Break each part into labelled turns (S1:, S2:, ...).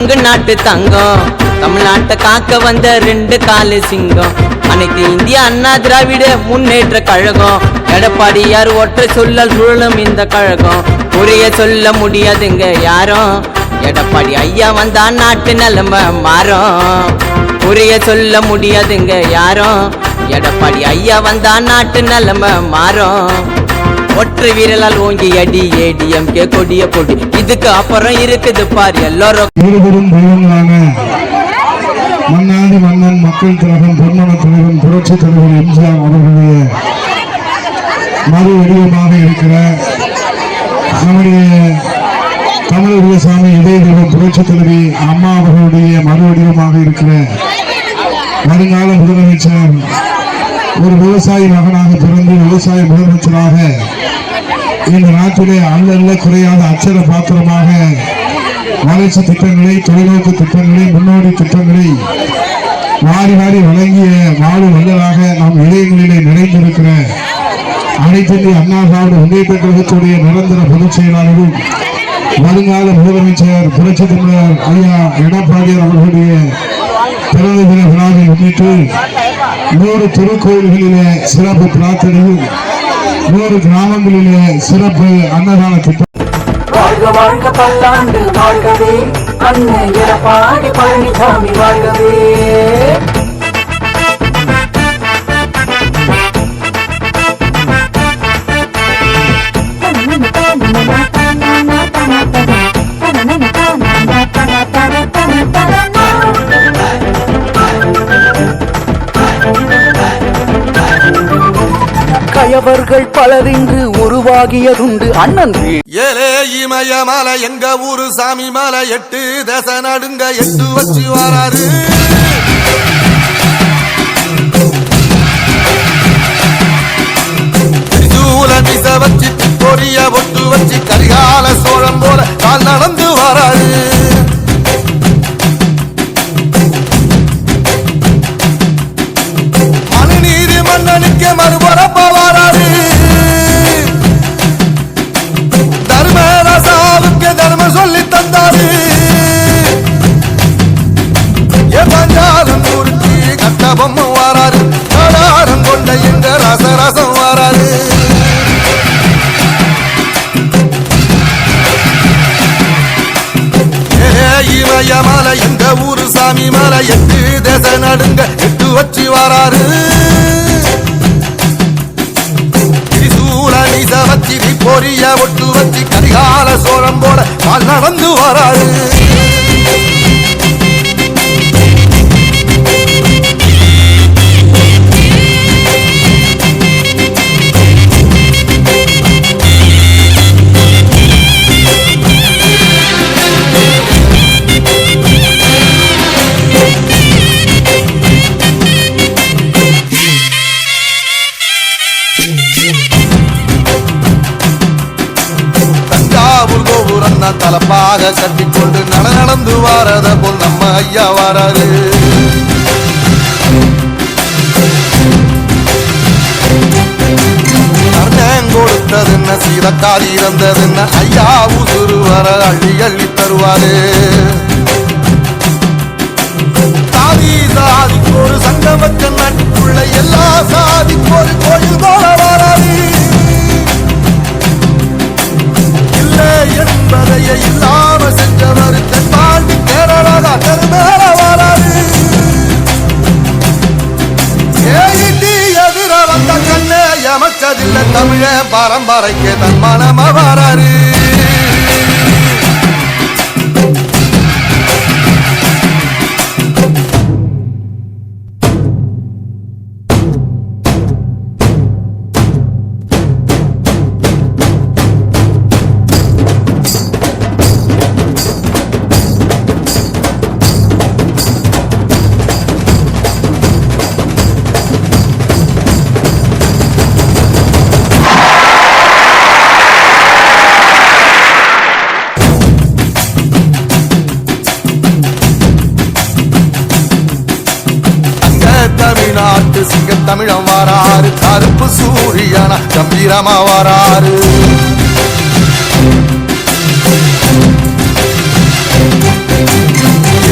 S1: உங்க நாட்டு தங்கம். தமிழ்நாட்டை காக்க வந்த ரெண்டு காலு சிங்கம். அனைத்து இந்திய அண்ணா திராவிட முன்னேற்ற கழகம். எடப்பாடியார் ஒற்றை சொல்ல சுழலும் இந்த கழகம். புரிய சொல்ல முடியாதுங்க யாரும். எடப்பாடி ஐயா வந்தா நாட்டு நிலம மாறும். புரிய சொல்ல முடியாதுங்க யாரும். எடப்பாடி ஐயா வந்தா நாட்டு நிலம மாறும். ஒற்றை வீரலால் ஓங்கி அடி ஏடிஎம் கே கொடிய கொடி இதுக்கு அப்புறம் இருக்குது பார் எல்லாரும்.
S2: இருவரும் தெய்வங்களான மன்னாதி மன்னன் மக்கள் திலகம் பொன்மன தலைவன் புரட்சி தலைவர் எம்ஜிஆர் அவர்களுடைய மறு வடிவமாக இருக்கிற நம்முடைய தமிழக சாமி இதய தெய்வம் புரட்சி தலைவி அம்மா அவர்களுடைய மறு வடிவமாக இருக்கிற வருங்கால முதலமைச்சர் ஒரு விவசாயி மகனாக பிறந்து விவசாய முதலமைச்சராக இந்த நாட்டிலே அல்லல்ல குறையாத அச்சர பாத்திரமாக வளர்ச்சி திட்டங்களை தொலைநோக்கு திட்டங்களை முன்னோடி திட்டங்களை மாறி மாறி வழங்கிய வாழு வல்லலாக நம் இதயங்களிலே நிறைந்திருக்கிற அனைத்து அண்ணா திராவிட முன்னேற்ற கழகத்துடைய நிரந்தர பொதுச் செயலாளரும் வருங்கால முதலமைச்சர் புரட்சி தமிழர் ஐயா எடப்பாடியார் அவர்களுடைய பிறந்த விழாவை முன்னிட்டு நூறு திருக்கோயில்களிலே சிறப்பு பிரார்த்தனையும் நூறு கிராமங்களிலே சிறப்பு அன்னதான திட்டம்
S3: வாழ்க வாழ்க பல்லாண்டு வாழ்கவே. அண்ணன் எடப்பாடி பழனிசாமி வாழ்கவே. உழவர்கள் பலர் இன்று உருவாகியதுண்டு. அண்ணன்
S4: ஏலே இமய இமயமலை எங்க ஊரு சாமி மலை எட்டு தச நடுங்க எட்டு வச்சு வராரு. மாலை இந்த ஊரு சாமி மலை. எட்டு தேச நடுங்க எட்டு வச்சு வாராரு. திரிசூல நீச வச்சி பொரிய ஒட்டு வச்சு கரிகால சோழம் போல நடந்து வராரு. தான் கட்டிக்கொண்டு நட நடந்து வாரத போல் நம்ம ஐயா வராரு. அண்ணன் கொடுத்தது என்ன? சீதக்காதி இறந்தது என்ன? ஐயா உசுறு வர அள்ளி அள்ளி தருவாரு. சாதி சாதிக்கு ஒரு சங்கம் நாட்டுக்குள்ள எல்லா சாதிக்கு ஒரு கோயில் பாரம்பரைக்கு தன் மனம வராரு தமிழம் வராறு கருப்பு சூரியன கம்பீரமா வராரு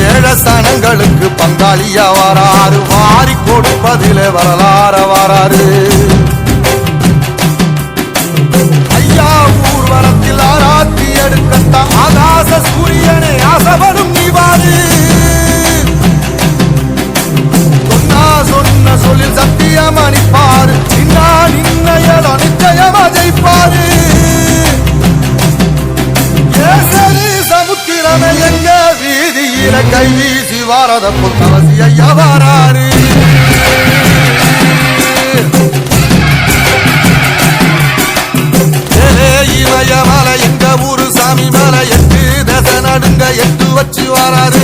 S4: ஏழசனங்களுக்கு பங்காளியா வராரு வாரி கொடுப்பதிலே வரலாற வராறு. ஐயா ஊர்வலத்தில் ஆராத்தி எடுக்கத்த ஆகாச சூரியனே ஆசவரும் நிவாரு நிச்சயம் அணிப்பாரு நின்னா நின்ன நிச்சயம் அஜைப்பாரு சமுத்திரமே எங்க வீதியில கை வீசி வாரத புத்தவசி ஐயா வாராரு. இமய மலை எங்க ஊரு சாமி மலை எட்டு தசை நடுங்க எட்டு வச்சு வராரு.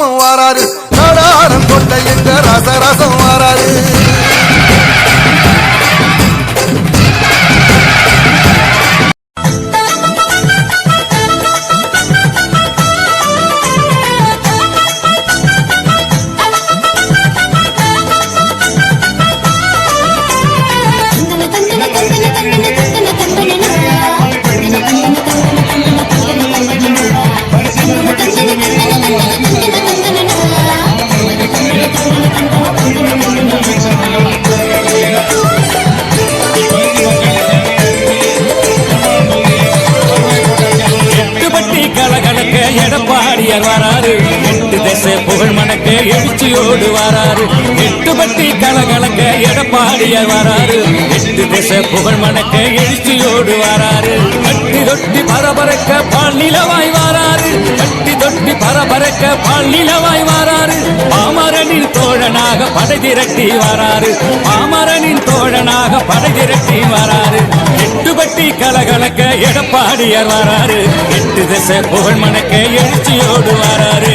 S4: ராமம் வாராரு. நடாரம் கொண்ட எங்க
S5: ரச ரசம் எடப்பாடியார் வராரு. எட்டு திசை புகழ் மணக்க எழுச்சியோடு வராரு. எட்டுப்பட்டி கலகலக்க எடப்பாடியார் வராரு. எட்டு திசை புகழ் மணக்க எழுச்சியோடு வராரு. கட்டி தொட்டி பரபரக்க பால் நிலவாய் பறக்க பரபரக்க பால் நிலவாய் வராரு பாமரனின் தோழனாக படை திரட்டி வராரு பாமரனின் தோழனாக படை திரட்டி வராரு எட்டுப்பட்டி கலகலக்க எடப்பாடியார் வராரு எட்டு திசை புகழ் மணக்க எழுச்சியோடு வராரு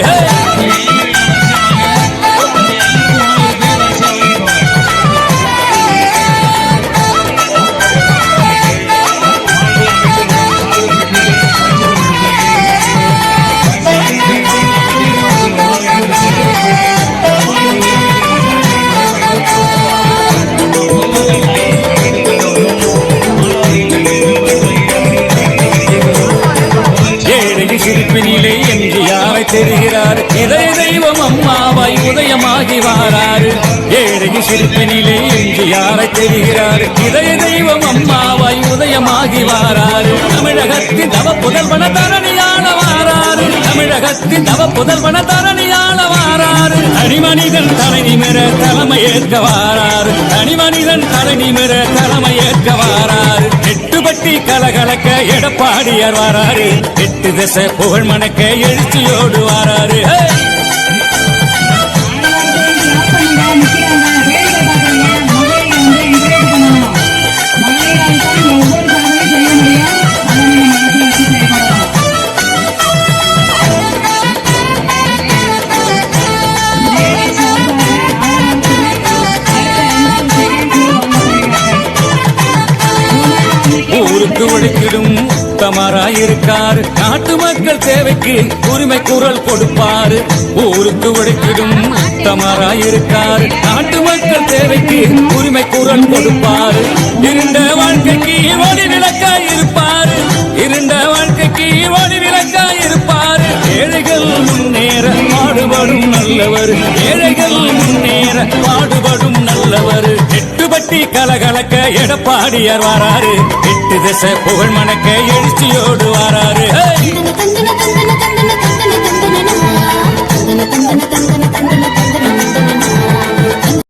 S5: எம்ஜிஆரை தெரிகிறார்? இதய தெய்வம் அம்மாவாய் உதயமாகி வாராரு. தமிழகத்தின் தவ புதல்வன தரணியான வாராரு. தமிழகத்தின் தவ புதல்வன தரணியான வாராரு. தனிமனிதன் தலை நிமிர ஏற்க வாராரு. தனிமனிதன் தலை நிமிர ஏற்க வாராரு. எட்டுப்பட்டி கலகலக்க எடப்பாடியார் வாராரு. எட்டு திசை புகழ் மணக்க எழுச்சியோடு வாராரு. மக்களுக்கு உரிமை குரல் கொடுப்பாரு. ஊருக்கு ஒழிக்கிடும் தமராயிருக்காரு நாட்டு மக்கள் தேவைக்கு உரிமை குரல் கொடுப்பாரு. இருண்ட வாழ்க்கைக்கு ஒளி விளக்கா இருப்பாரு. இருண்ட வாழ்க்கைக்கு ஒளி விளக்கா இருப்பாரு. ஏழைகள் முன்னேற பாடுபடும் நல்லவர். ஏழைகள் முன்னேற பாடுபடும் நல்லவர். எட்டுப்பட்டி கலகலக்க எடப்பாடியார் வராரு. எட்டு திசை புகழ் மணக்க எழுச்சியோடு வாராரு. తందన తందన తందన తందన తందన తందన